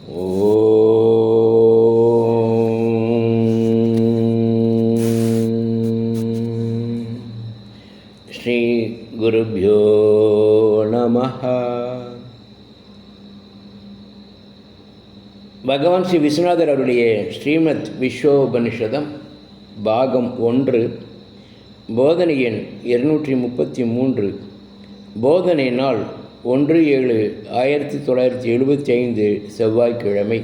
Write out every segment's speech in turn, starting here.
ஓம் ஸ்ரீ பகவான் ஸ்ரீ விஸ்வநாதர் அவருடைய ஸ்ரீமத் விஸ்வோபனிஷதம் பாகம் ஒன்று போதனை எண் இருநூற்றி முப்பத்தி மூன்று போதனை நாள் ஒன்று ஏழு ஆயிரத்தி தொள்ளாயிரத்தி எழுபத்தி ஐந்து செவ்வாய்க்கிழமை.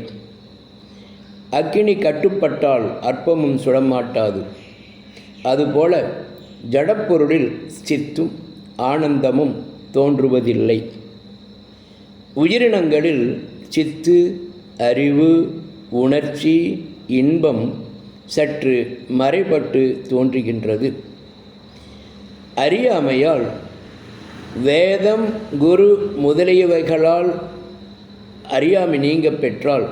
அக்கினி கட்டுப்பட்டால் அற்பமும் சுடமாட்டாது. அதுபோல ஜடப்பொருளில் சித்தும் ஆனந்தமும் தோன்றுவதில்லை. உயிரினங்களில் சித்து அறிவு உணர்ச்சி இன்பம் சற்று மறைபட்டு தோன்றுகின்றது. அறியாமையால் வேதம் குரு முதலியவைகளால் அறியாமை நீங்க பெற்றால்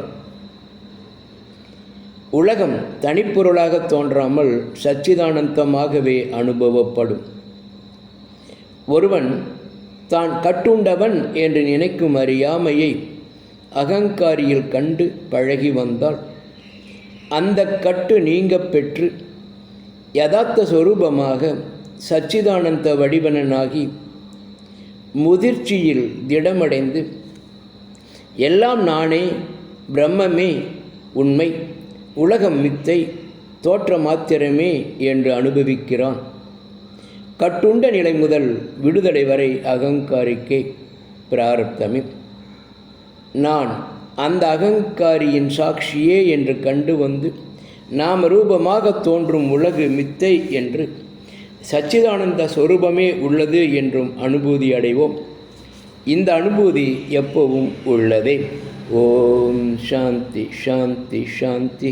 உலகம் தனிப்பொருளாக தோன்றாமல் சச்சிதானந்தமாகவே அனுபவப்படும். ஒருவன் தான் கட்டுண்டவன் என்று நினைக்கும் அறியாமையை அகங்காரியில் கண்டு பழகி வந்தால் அந்த கட்டு நீங்க பெற்று யதார்த்த சொரூபமாக சச்சிதானந்த வடிவனனாகி முதிர்ச்சியில் திடமடைந்து எல்லாம் நானே பிரம்மமே உண்மை உலகம் மித்தை தோற்ற மாத்திரமே என்று அனுபவிக்கிறான். கட்டுண்ட நிலை முதல் விடுதலை வரை அகங்காரிக்கே பிராரப்தமே. நான் அந்த அகங்காரியின் சாட்சியே என்று கண்டு வந்து நாம ரூபமாக தோன்றும் உலகு மித்தை என்று சச்சிதானந்த சொரூபமே உள்ளது என்றும் அனுபூதி அடைவோம். இந்த அனுபூதி எப்பவும் உள்ளதே. ஓம் சாந்தி சாந்தி சாந்தி